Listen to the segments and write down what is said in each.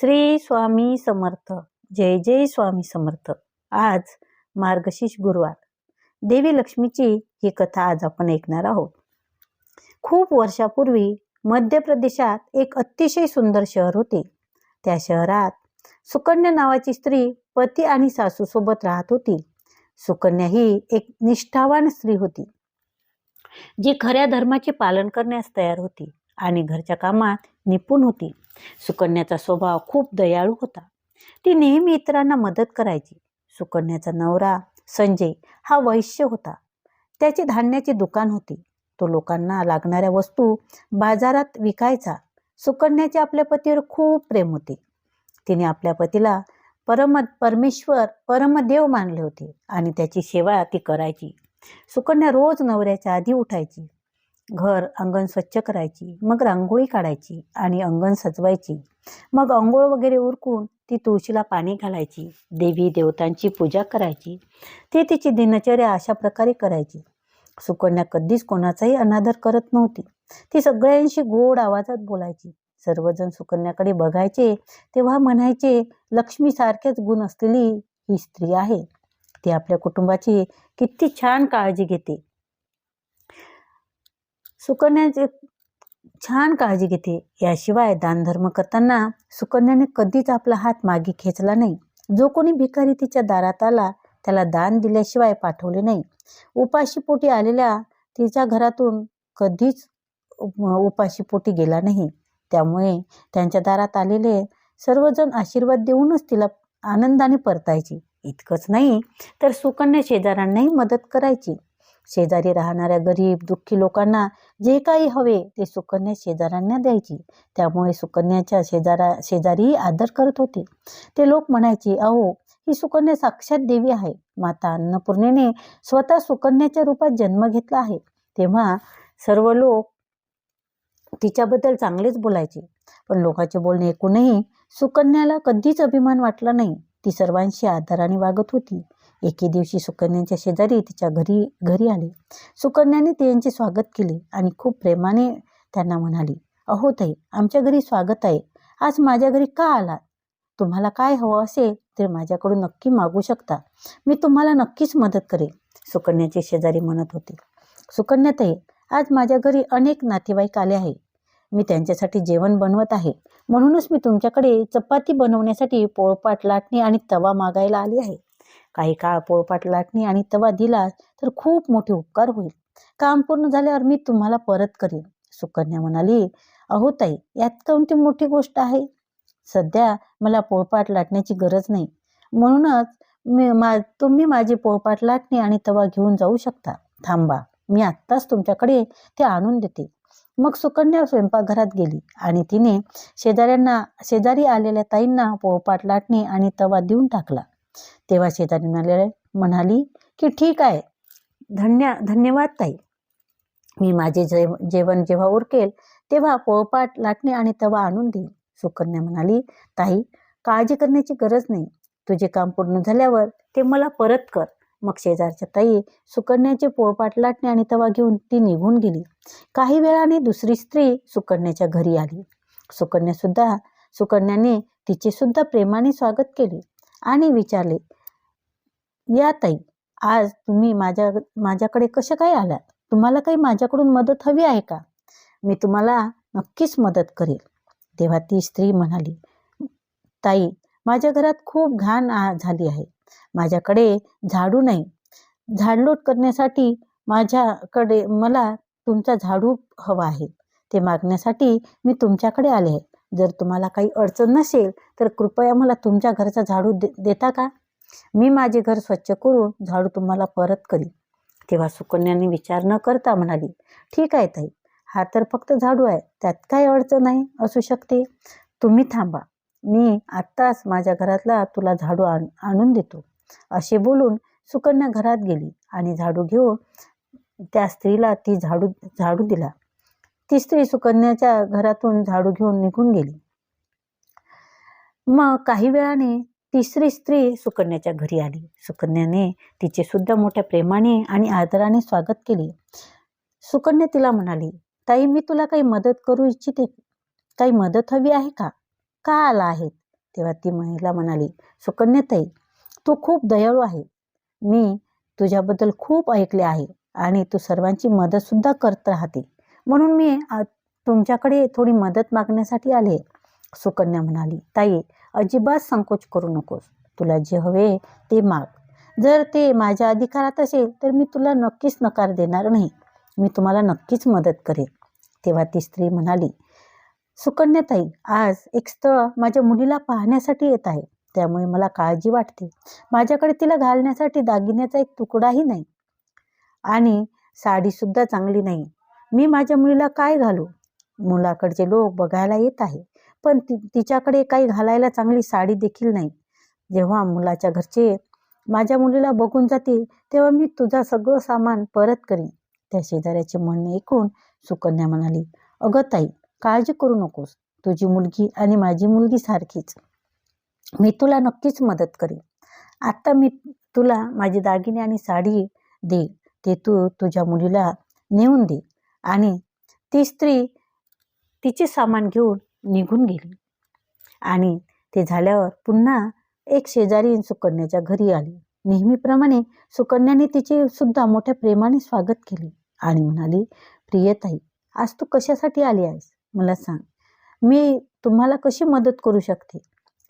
श्री स्वामी समर्थ. जय जय स्वामी समर्थ. आज मार्गशीर्ष गुरुवार. देवी लक्ष्मीची ही कथा आज आपण ऐकणार आहोत. खूप वर्षापूर्वी मध्य प्रदेशात एक अतिशय सुंदर शहर होते. त्या शहरात सुकन्या नावाची स्त्री पती आणि सासूसोबत राहत होती. सुकन्या ही एक निष्ठावान स्त्री होती जी खऱ्या धर्माचे पालन करण्यास तयार होती. आणि घरच्या कामात निपुण होती. सुकन्याचा स्वभाव खूप दयाळू होता. ती नेहमी इतरांना मदत करायची. सुकन्याचा नवरा संजय हा वैश्य होता. त्याचे धान्याचे दुकान होते. तो लोकांना लागणाऱ्या वस्तू बाजारात विकायचा. सुकन्याचे आपल्या पतीवर खूप प्रेम होते. तिने आपल्या पतीला परम परमेश्वर परमदेव मानले होते आणि त्याची सेवा ती करायची. सुकन्या रोज नवऱ्याच्या आधी उठायची. घर अंगण स्वच्छ करायची मग रांगोळी काढायची आणि अंगण सजवायची. मग अंघोळ वगैरे उरकून ती तुळशीला पाणी घालायची देवी देवतांची पूजा करायची. ती तिची दिनचर्या अशा प्रकारे करायची. सुकन्या कधीच कोणाचाही अनादर करत नव्हती. ती सगळ्यांशी गोड आवाजात बोलायची. सर्वजण सुकन्याकडे बघायचे तेव्हा म्हणायचे लक्ष्मीसारखेच गुण असलेली ही स्त्री आहे. ती आपल्या कुटुंबाची किती छान काळजी घेते. सुकन्याचे छान काळजी घेते. याशिवाय दानधर्म करताना सुकन्याने कधीच आपला हात मागे खेचला नाही. जो कोणी भिकारी तिच्या दारात आला त्याला दान दिल्याशिवाय पाठवले नाही. उपाशीपोटी आलेल्या तिच्या घरातून कधीच उपाशीपोटी गेला नाही. त्यामुळे त्यांच्या दारात आलेले सर्वजण आशीर्वाद देऊनच तिला आनंदाने परतायची. इतकंच नाही तर सुकन्या शेजाऱ्यांनाही मदत करायची. शेजारी राहणाऱ्या गरीब दुःखी लोकांना जे काही हवे ते सुकन्या शेजाऱ्यांना द्यायची. त्यामुळे सुकन्याच्या शेजारा शेजारीही आदर करत होते. ते लोक म्हणायचे अहो ही सुकन्या साक्षात देवी आहे. माता अन्नपूर्णेने स्वतः सुकन्याच्या रूपात जन्म घेतला आहे. तेव्हा सर्व लोक तिच्याबद्दल चांगलेच बोलायचे. पण लोकांचे बोलणे ऐकूनही सुकन्याला कधीच अभिमान वाटला नाही. ती सर्वांशी आदराने वागत होती. एके दिवशी सुकन्याच्या शेजारी तिच्या घरी घरी आले. सुकन्याने त्यांचे स्वागत केले आणि खूप प्रेमाने त्यांना म्हणाली अहो ताई आमच्या घरी स्वागत आहे. आज माझ्या घरी का आलात? तुम्हाला काय हवं असेल तर माझ्याकडून नक्की मागू शकता. मी तुम्हाला नक्कीच मदत करेन. सुकन्याचे शेजारी म्हणत होते. सुकन्याताई आज माझ्या घरी अनेक नातेवाईक आले आहे. मी त्यांच्यासाठी जेवण बनवत आहे. म्हणूनच मी तुमच्याकडे चपाती बनवण्यासाठी पोळपाट लाटणी आणि तवा मागायला आली आहे. काही काळ पोळपाट लाटणी आणि तवा दिला तर खूप मोठे उपकार होईल. काम पूर्ण झाल्यावर मी तुम्हाला परत करेन. सुकन्या म्हणाली अहो ताई यात कोणती मोठी गोष्ट आहे? सध्या मला पोळपाट लाटण्याची गरज नाही. म्हणूनच मी मा तुम्ही माझी पोळपाट लाटणी आणि तवा घेऊन जाऊ शकता. थांबा मी आत्ताच तुमच्याकडे ते आणून देते. मग सुकन्या स्वयंपाकघरात गेली आणि तिने शेजाऱ्यांना शेजारी आलेल्या ताईंना पोळपाट लाटणी आणि तवा देऊन टाकला. तेव्हा शेजारी म्हणाले म्हणाली की ठीक आहे. धन्य धन्यवाद ताई. मी माझे जेव जेवण जेव्हा उरकेल तेव्हा पोळपाट लाटणे आणि तवा आणून देईन. सुकन्या म्हणाली ताई काळजी करण्याची गरज नाही. तुझे काम पूर्ण झाल्यावर ते मला परत कर. मग शेजारच्या ताई सुकन्याचे पोळपाट लाटणे आणि तवा घेऊन ती निघून गेली. काही वेळाने दुसरी स्त्री सुकन्याच्या घरी आली. सुकन्यासुद्धा सुकन्याने तिचे सुद्धा प्रेमाने स्वागत केले. आणि विचारले या ताई आज तुम्ही माझ्या माझ्याकडे कशा काय आलात? तुम्हाला काही माझ्याकडून मदत हवी आहे का? मी तुम्हाला नक्कीच मदत करेल. तेव्हा ती स्त्री म्हणाली ताई माझ्या घरात खूप घाण झाली आहे. माझ्याकडे झाडू नाही. झाडलोट करण्यासाठी माझ्याकडे मला तुमचा झाडू हवा आहे. ते मागण्यासाठी मी तुमच्याकडे आले आहे. जर तुम्हाला काही अडचण नसेल तर कृपया मला तुमच्या घरचा झाडू दे देता का? मी माझे घर स्वच्छ करून झाडू तुम्हाला परत करीन. तेव्हा सुकन्याने विचार न करता म्हणाली ठीक आहे ताई हा तर फक्त झाडू आहे त्यात काय अडचण आहे? असू शकते. तुम्ही थांबा. मी आत्ताच माझ्या घरातला तुला झाडू आण आणून देतो. असे बोलून सुकन्या घरात गेली आणि झाडू घेऊन त्या स्त्रीला ती झाडू झाडू दिला. ती स्त्री सुकन्याच्या घरातून झाडू घेऊन निघून गेली. मग काही वेळाने तिसरी स्त्री सुकन्याच्या घरी आली. सुकन्याने तिचे सुद्धा मोठ्या प्रेमाने आणि आदराने स्वागत केले. सुकन्या तिला म्हणाली ताई मी तुला काही मदत करू इच्छिते काही मदत हवी आहे का? का आला आहेत तेव्हा ती महिला म्हणाली सुकन्या ताई तू खूप दयाळू आहे. मी तुझ्याबद्दल खूप ऐकले आहे आणि तू सर्वांची मदतसुद्धा करत राहते. म्हणून मी तुमच्याकडे थोडी मदत मागण्यासाठी आले. सुकन्या म्हणाली ताई अजिबात संकोच करू नकोस. तुला जे हवे ते माग. जर ते माझ्या अधिकारात असेल तर मी तुला नक्कीच नकार देणार नाही. मी तुम्हाला नक्कीच मदत करेन. तेव्हा ती स्त्री म्हणाली सुकन्याताई आज एक स्थळ माझ्या मुलीला पाहण्यासाठी येत आहे. त्यामुळे मला काळजी वाटते. माझ्याकडे तिला घालण्यासाठी दागिन्याचा एक तुकडाही नाही. आणि साडीसुद्धा चांगली नाही. मी माझ्या मुलीला काय घालू? मुलाकडचे लोक बघायला येत आहे पण ति तिच्याकडे काही घालायला चांगली साडी देखील नाही. जेव्हा मुलाच्या घरचे माझ्या मुलीला बघून जातील तेव्हा मी तुझा सगळं सामान परत करीन. त्या शेजाऱ्याचे म्हणणे ऐकून सुकन्या म्हणाली अगं ताई काळजी करू नकोस. तुझी मुलगी आणि माझी मुलगी सारखीच. मी तुला नक्कीच मदत करेन. आत्ता मी तुला माझी दागिने आणि साडी दे ते तू तुझ्या मुलीला नेऊन दे. आणि ती स्त्री तिचे सामान घेऊन निघून गेली. आणि ते झाल्यावर पुन्हा एक शेजारी सुकन्याच्या घरी आली. नेहमीप्रमाणे सुकन्याने तिचे सुद्धा मोठ्या प्रेमाने स्वागत केले आणि म्हणाली प्रियताई आज तू कशासाठी आली आहेस? मला सांग. मी तुम्हाला कशी मदत करू शकते?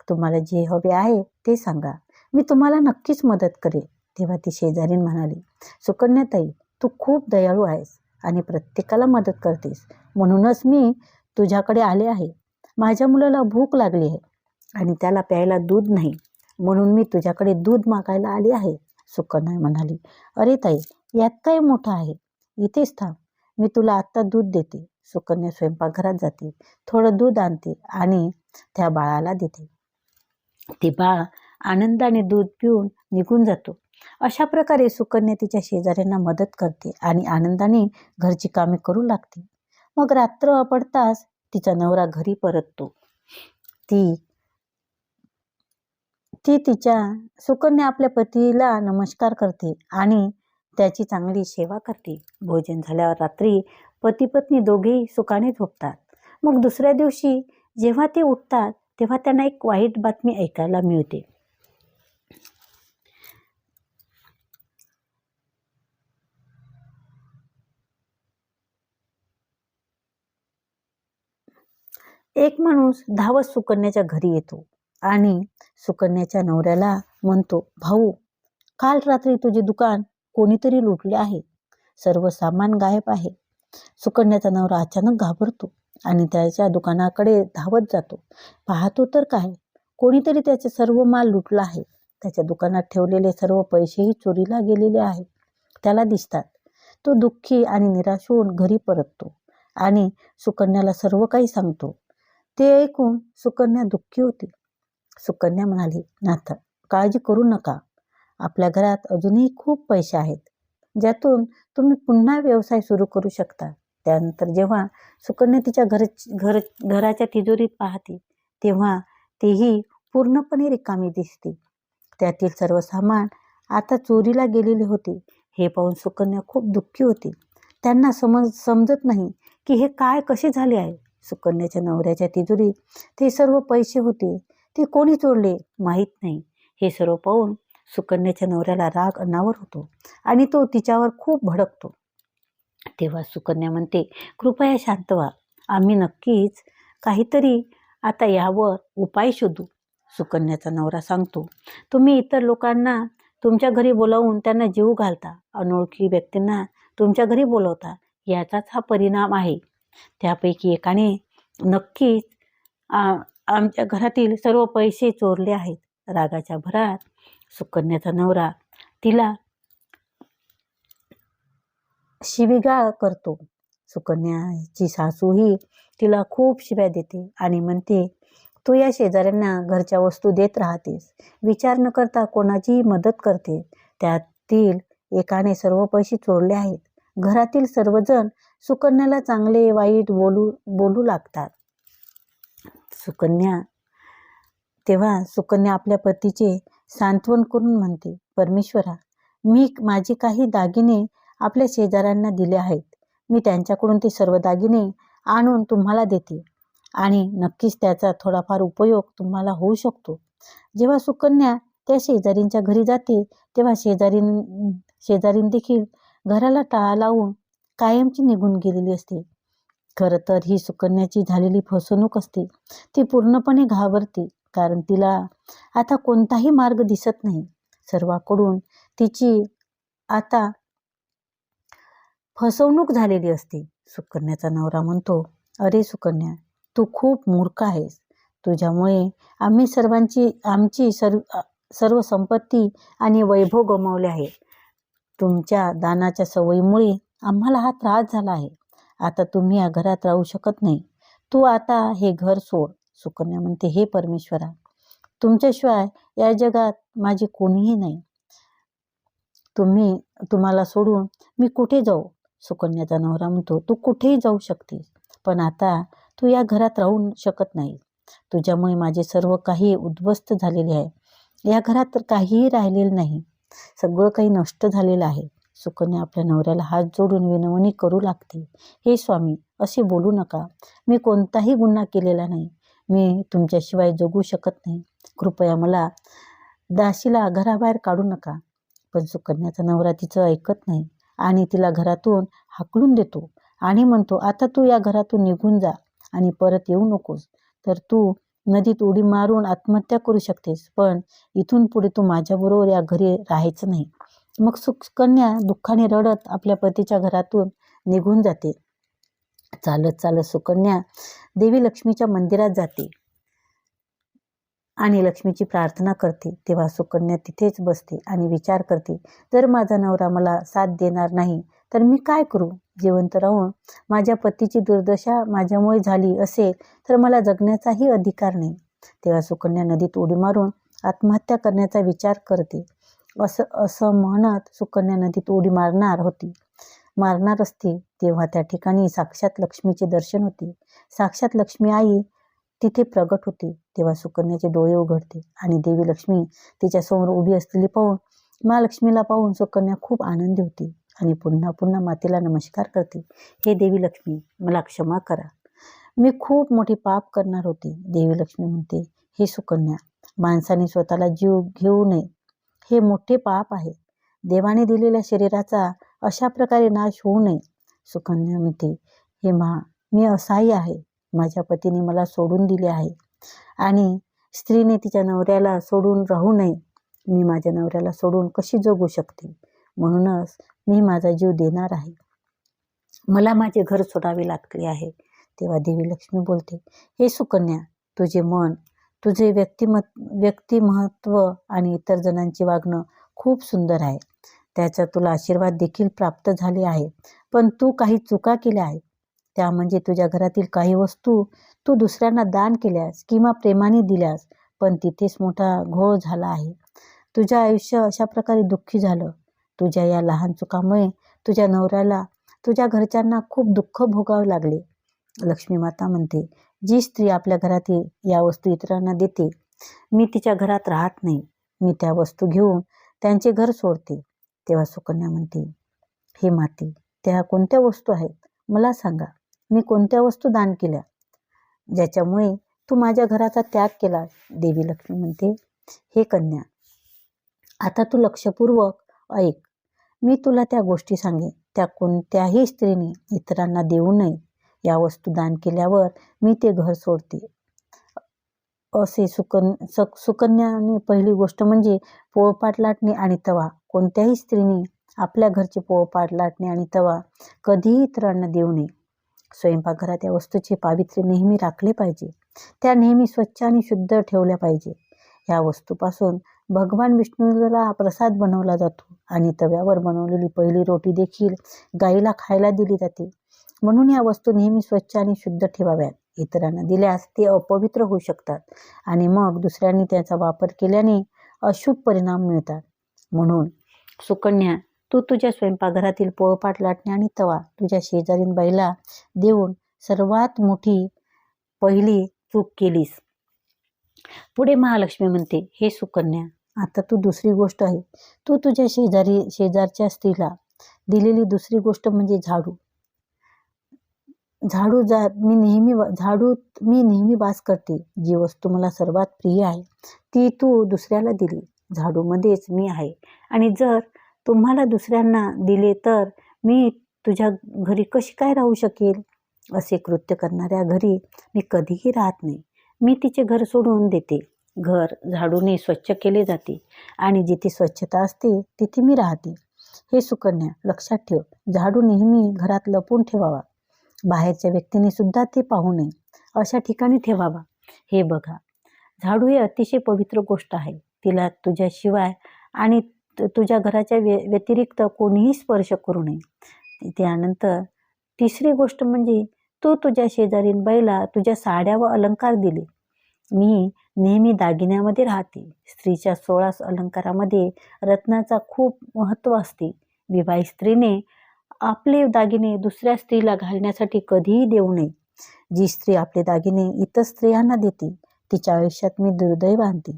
तुम्हाला जे हवे आहे ते सांगा. मी तुम्हाला नक्कीच मदत करेन तेव्हा ती शेजारीन म्हणाली सुकन्याताई तू खूप दयाळू आहेस. आणि प्रत्येकाला मदत करतेस. म्हणूनच मी तुझ्याकडे आले आहे. माझ्या मुलाला भूक लागली आहे आणि त्याला प्यायला दूध नाही. म्हणून मी तुझ्याकडे दूध मागायला आली आहे. सुकन्या म्हणाली अरे ताई यात काय मोठं आहे? इथेच थांब. मी तुला आत्ता दूध देते. सुकन्या स्वयंपाकघरात जाते. थोडं दूध आणते आणि त्या बाळाला देते. ते बाळ आनंदाने दूध पिऊन निघून जातो. अशा प्रकारे सुकन्या तिच्या शेजाऱ्यांना मदत करते आणि आनंदाने घरची कामे करू लागते. मग रात्र पडताच तिचा नवरा घरी परततो. ती ती तिच्या सुकन्या आपल्या पतीला नमस्कार करते आणि त्याची चांगली सेवा करते. भोजन झाल्यावर रात्री पती पत्नी दोघेही सुखाने झोपतात. मग दुसऱ्या दिवशी जेव्हा ते उठतात तेव्हा त्यांना एक वाईट बातमी ऐकायला मिळते. एक माणूस धावत सुकन्याच्या घरी येतो आणि सुकन्याच्या नवऱ्याला म्हणतो भाऊ काल रात्री तुझे दुकान कोणीतरी लुटले आहे. सर्व सामान गायब आहे. सुकन्याचा नवरा अचानक घाबरतो आणि त्याच्या दुकानाकडे धावत जातो. पाहतो तर काय कोणीतरी त्याचे सर्व माल लुटला आहे. त्याच्या दुकानात ठेवलेले सर्व पैसेही चोरीला गेलेले आहे. त्याला दिसतात तो दुःखी आणि निराश होऊन घरी परततो आणि सुकन्याला सर्व काही सांगतो. ते ऐकून सुकन्या दुःखी होती. सुकन्या म्हणाली नाथ काळजी करू नका. आपल्या घरात अजूनही खूप पैसे आहेत ज्यातून तुम्ही पुन्हा व्यवसाय सुरू करू शकता. त्यानंतर जेव्हा सुकन्या तिच्या घर घर घराच्या तिजोरीत पाहते तेव्हा तीही पूर्णपणे रिकामी दिसते. त्यातील सर्व सामान आता चोरीला गेलेले होते हे पाहून सुकन्या खूप दुःखी होती. त्यांना समज समजत नाही की हे काय कसे झाले आहे. सुकन्याच्या नवऱ्याच्या तिजोरी ते सर्व पैसे होते. ते कोणी चोरले? माहीत नाही. हे सर्व पाहून सुकन्याच्या नवऱ्याला राग अनावर होतो आणि तो तिच्यावर खूप भडकतो. तेव्हा सुकन्या म्हणते कृपया शांत व्हा. आम्ही नक्कीच काहीतरी आता यावर उपाय शोधू. सुकन्याचा नवरा सांगतो तुम्ही इतर लोकांना तुमच्या घरी बोलावून त्यांना जीव घालता. अनोळखी व्यक्तींना तुमच्या घरी बोलवता. याचाच हा परिणाम आहे. त्यापैकी एकाने नक्कीच आमच्या घरातील सर्व पैसे चोरले आहेत. रागाच्या भरात सुकन्याचा नवरा तिला शिवीगाळ करतो. सुकन्याची सासूही तिला खूप शिव्या देते आणि म्हणते तू या शेजाऱ्यांना घरच्या वस्तू देत राहतेस. विचार न करता कोणाचीही मदत करते. त्यातील एकाने सर्व पैसे चोरले आहेत. घरातील सर्वजण सुकन्याला चांगले वाईट बोलू बोलू लागतात. सुकन्या तेव्हा सुकन्या आपल्या पतीचे सांत्वन करून म्हणते परमेश्वरा मी माझे काही दागिने आपल्या शेजाऱ्यांना दिले आहेत. मी त्यांच्याकडून ते सर्व दागिने आणून तुम्हाला देते आणि नक्कीच त्याचा थोडाफार उपयोग तुम्हाला होऊ शकतो. जेव्हा सुकन्या त्या शेजारींच्या घरी जाते तेव्हा शेजारी शेजारीन देखील घराला टाळा लावून कायमची निघून गेलेली असते. खरं तर ही सुकन्याची झालेली फसवणूक असते. ती पूर्णपणे घाबरते कारण तिला आता कोणताही मार्ग दिसत नाही. सर्वांकडून तिची आता फसवणूक झालेली असते. सुकन्याचा नवरा म्हणतो अरे सुकन्या तू खूप मूर्ख आहेस. तुझ्यामुळे आम्ही सर्वांची आमची सर्व सर्व संपत्ती आणि वैभव गमावले आहे तुमच्या दानाच्या सवयीमुळे आम्हाला हा त्रास झाला आहे. आता तुम्ही या घरात राहू शकत नाही. तू आता हे घर सोड. सुकन्या म्हणते हे परमेश्वरा तुमच्याशिवाय या जगात माझे कोणीही नाही. तुम्ही तुम्हाला सोडून मी कुठे जाऊ? सुकन्याचा नवरा म्हणतो तू कुठेही जाऊ शकतेस पण आता तू या घरात राहू शकत नाही. तुझ्यामुळे माझे सर्व काही उद्ध्वस्त झालेले आहे. या घरात तर काहीही राहिलेलं नाही. सगळं काही नष्ट झालेलं आहे. सुकन्या आपल्या नवऱ्याला हात जोडून विनवणी करू लागते. हे स्वामी असे बोलू नका. मी कोणताही गुन्हा केलेला नाही. मी तुमच्याशिवाय जगू शकत नाही. कृपया मला दासीला घराबाहेर काढू नका पण सुकन्याचा नवरा तिचं ऐकत नाही आणि तिला घरातून हाकलून देतो आणि म्हणतो आता तू या घरातून निघून जा आणि परत येऊ नकोस. तर तू नदीत उडी मारून आत्महत्या करू शकतेस पण इथून पुढे तू माझ्याबरोबर या घरी राहायचं नाही. मग सुकन्या दुःखाने रडत आपल्या पतीच्या घरातून निघून जाते. चालत चालत सुकन्या देवी लक्ष्मीच्या मंदिरात जाते आणि लक्ष्मीची प्रार्थना करते. तेव्हा सुकन्या तिथेच बसते आणि विचार करते जर माझा नवरा मला साथ देणार नाही तर मी काय करू? जिवंत राहून माझ्या पतीची दुर्दशा माझ्यामुळे झाली असेल तर मला जगण्याचाही अधिकार नाही. तेव्हा सुकन्या नदीत उडी मारून आत्महत्या करण्याचा विचार करते. असं असं म्हणत सुकन्या नदीत उडी मारणार होती. मारणार असते तेव्हा त्या ठिकाणी साक्षात लक्ष्मीचे दर्शन होते. साक्षात लक्ष्मी आई तिथे प्रगट होते. तेव्हा सुकन्याचे डोळे उघडते आणि देवी लक्ष्मी तिच्यासमोर उभी असलेली पाहून महालक्ष्मीला पाहून सुकन्या खूप आनंदी होती आणि पुन्हा पुन्हा मातेला नमस्कार करते. हे देवी लक्ष्मी मला क्षमा करा. मी खूप मोठी पाप करणार होते. देवी लक्ष्मी म्हणते हे सुकन्या माणसाने स्वतःला जीव घेऊ नये. हे मोठे पाप आहे. देवाने दिलेल्या शरीराचा अशा प्रकारे नाश होऊ नये. सुकन्या म्हणते हे मा मी असाही आहे. माझ्या पतीने मला सोडून दिले आहे. आणि स्त्रीने तिच्या नवऱ्याला सोडून राहू नये. मी माझ्या नवऱ्याला सोडून कशी जगू शकते? म्हणूनच मी माझा जीव देणार आहे. मला माझे घर सोडावे लागले आहे. तेव्हा देवी लक्ष्मी बोलते हे सुकन्या तुझे मन तुझे व्यक्तिमत व्यक्तिमहत्व आणि इतर जणांचे वागणं खूप सुंदर आहे. त्याचा तुला आशीर्वाद देखील प्राप्त झाले आहे. पण तू काही चुका केल्या आहे त्या म्हणजे तुझ्या घरातील काही वस्तू तू दुसऱ्यांना दान केल्यास किंवा प्रेमाने दिल्यास पण तिथेच मोठा घोळ झाला आहे. तुझं आयुष्य अशा प्रकारे दुःखी झालं. तुझ्या या लहान चुकामुळे तुझ्या नवऱ्याला तुझ्या घरच्यांना खूप दुःख भोगावे लागले. लक्ष्मी माता म्हणते जी स्त्री आपल्या घरातील या वस्तू इतरांना देते. मी तिच्या घरात राहत नाही. मी त्या वस्तू घेऊन त्यांचे घर सोडते. तेव्हा सुकन्या म्हणते हे माते त्या कोणत्या वस्तू आहेत? मला सांगा. मी कोणत्या वस्तू दान केल्या? ज्याच्यामुळे तू माझ्या घराचा त्याग केला? देवी लक्ष्मी म्हणते हे कन्या आता तू लक्षपूर्वक ऐक. मी तुला त्या गोष्टी सांगेन. त्या कोणत्याही स्त्रीने इतरांना देऊ नये. या वस्तू दान केल्यावर मी ते घर सोडते. असे सुकन सक सुकन्याने पहिली गोष्ट म्हणजे पोळपाट लाटणे आणि तवा. कोणत्याही स्त्रीने आपल्या घरचे पोळपाट लाटणे आणि तवा कधीही इतरांना देऊ नये. स्वयंपाकघरात या वस्तूचे पावित्र्य नेहमी राखले पाहिजे. त्या नेहमी स्वच्छ आणि शुद्ध ठेवल्या पाहिजे. या वस्तूपासून भगवान विष्णूला प्रसाद बनवला जातो आणि तव्यावर बनवलेली पहिली रोटी देखील गाईला खायला दिली जाते. म्हणून या वस्तू नेहमी स्वच्छ आणि शुद्ध ठेवाव्यात. इतरांना दिल्यास ते अपवित्र होऊ शकतात आणि मग दुसऱ्यांनी त्याचा वापर केल्याने अशुभ परिणाम मिळतात. म्हणून सुकन्या तू तुझ्या स्वयंपाकघरातील पोळपाट लाटणे आणि तवा तुझ्या शेजारीन बाईला देऊन सर्वात मोठी पहिली चूक केलीस. पुढे महालक्ष्मी म्हणते हे सुकन्या आता तू दुसरी गोष्ट आहे. तू तुझ्या शेजारी शेजारच्या स्त्रीला दिलेली दुसरी गोष्ट म्हणजे झाडू. झाडू जा मी नेहमी वा- झाडू मी नेहमी वास करते. जी वस्तू मला सर्वात प्रिय आहे ती तू दुसऱ्याला दिली. झाडूमध्येच मी आहे. आणि जर तुम्हाला दुसऱ्यांना दिले तर मी तुझ्या घरी कशी काय राहू शकेल? असे कृत्य करणाऱ्या घरी मी कधीही राहत नाही. मी तिचे घर सोडून देते. घर झाडूने स्वच्छ केले जाते. आणि जिथे स्वच्छता असते तिथे मी राहते. हे सुकन्या लक्षात ठेव. झाडू नेहमी घरात लपून ठेवावा. बाहेरच्या व्यक्तीने सुद्धा ते पाहू नये. अशा ठिकाणी ठेवावा. हे बघा. झाडू ही अतिशय पवित्र गोष्ट आहे. तिला तुझ्याशिवाय आणि तु- तुझ्या घराच्या व्य व्यतिरिक्त कोणीही स्पर्श करू नये. त्यानंतर तिसरी गोष्ट म्हणजे तू तुझ्या शेजारील बैला तुझ्या साड्या व अलंकार दिले. मी नेहमी दागिन्यामध्ये राहते. स्त्रीच्या सोळा अलंकारामध्ये रत्नाचा खूप महत्त्व असते. विवाहित स्त्रीने आपले दागिने दुसऱ्या स्त्रीला घालण्यासाठी कधीही देऊ नये. जी स्त्री आपले दागिने इतर स्त्रियांना देते तिच्या आयुष्यात मी दुर्दैव आणते.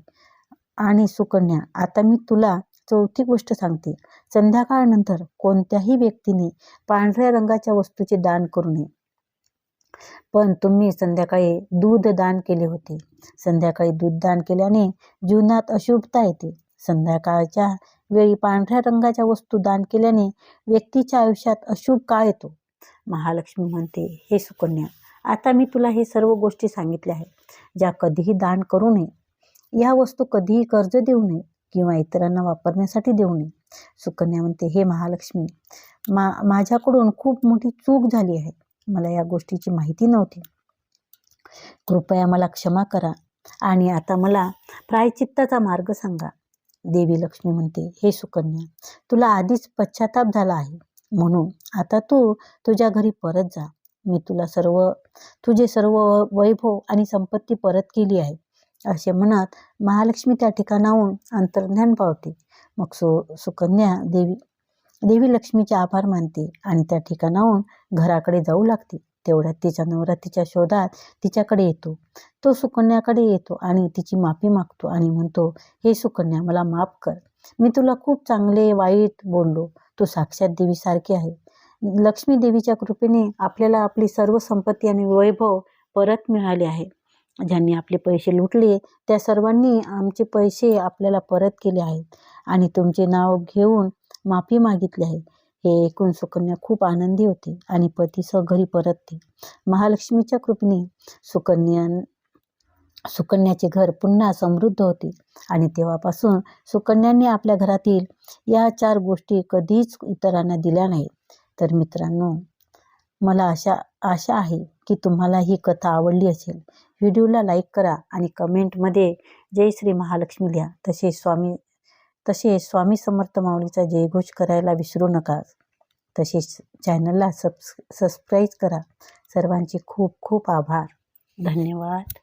आणि सुकन्या आता मी तुला चौथी गोष्ट सांगते. संध्याकाळनंतर कोणत्याही व्यक्तीने पांढऱ्या रंगाच्या वस्तूचे दान करू नये. पण तुम्ही संध्याकाळी दूध दान केले होते. संध्याकाळी दूध दान केल्याने जीवनात अशुभता येते. संध्याकाळच्या वेळी पांढऱ्या रंगाच्या वस्तू दान केल्याने व्यक्तीच्या आयुष्यात अशुभ काळ येतो. महालक्ष्मी म्हणते हे सुकन्या आता मी तुला हे सर्व गोष्टी सांगितल्या आहेत ज्या कधीही दान करू नये. या वस्तू कधीही कर्ज देऊ नये किंवा इतरांना वापरण्यासाठी देऊ नये. सुकन्या म्हणते हे महालक्ष्मी मा माझ्याकडून खूप मोठी चूक झाली आहे. मला या गोष्टीची माहिती नव्हती. कृपया मला क्षमा करा आणि आता मला प्रायचित्ताचा मार्ग सांगा. देवी लक्ष्मी म्हणते हे सुकन्या तुला आधीच पश्चाताप झाला आहे. म्हणून आता तू तुझ्या घरी परत जा. मी तुला सर्व तुझे सर्व वैभव आणि संपत्ती परत केली आहे. असे म्हणत महालक्ष्मी त्या ठिकाणाहून अंतर्ज्ञान पावते. मग सु सुकन्या देवी देवी लक्ष्मीचे आभार मानते आणि त्या ठिकाणाहून घराकडे जाऊ लागते. तेवढ्यात तिचा नवरा तिच्या शोधात तिच्याकडे येतो. तो सुकन्याकडे येतो आणि तिची माफी मागतो आणि म्हणतो हे सुकन्या मला माफ कर. मी तुला खूप चांगले वाईट बोललो. तू साक्षात देवीसारखी आहे. लक्ष्मी देवीच्या कृपेने आपल्याला आपली सर्व संपत्ती आणि वैभव परत मिळाले आहे. ज्यांनी आपले पैसे लुटले त्या सर्वांनी आमचे पैसे आपल्याला परत केले आहेत आणि तुमचे नाव घेऊन माफी मागितली आहे. हे ऐकून सुकन्या खूप आनंदी होते आणि पतीसह घरी परतते. महालक्ष्मीच्या कृपेने सुकन्या सुकन्याचे घर पुन्हा समृद्ध होते आणि तेव्हापासून सुकन्यांनी आपल्या घरातील या चार गोष्टी कधीच इतरांना दिल्या नाहीत तर मित्रांनो मला अशा आशा आहे की तुम्हाला ही कथा आवडली असेल. व्हिडिओला लाईक करा आणि कमेंटमध्ये जय श्री महालक्ष्मी लिहा. तसेच स्वामी तसेच स्वामी समर्थ माऊलीचा जयघोष करायला विसरू नका. तसेच चॅनलला सबस् सबस्क्राईब करा. सर्वांचे खूप खूप आभार. धन्यवाद.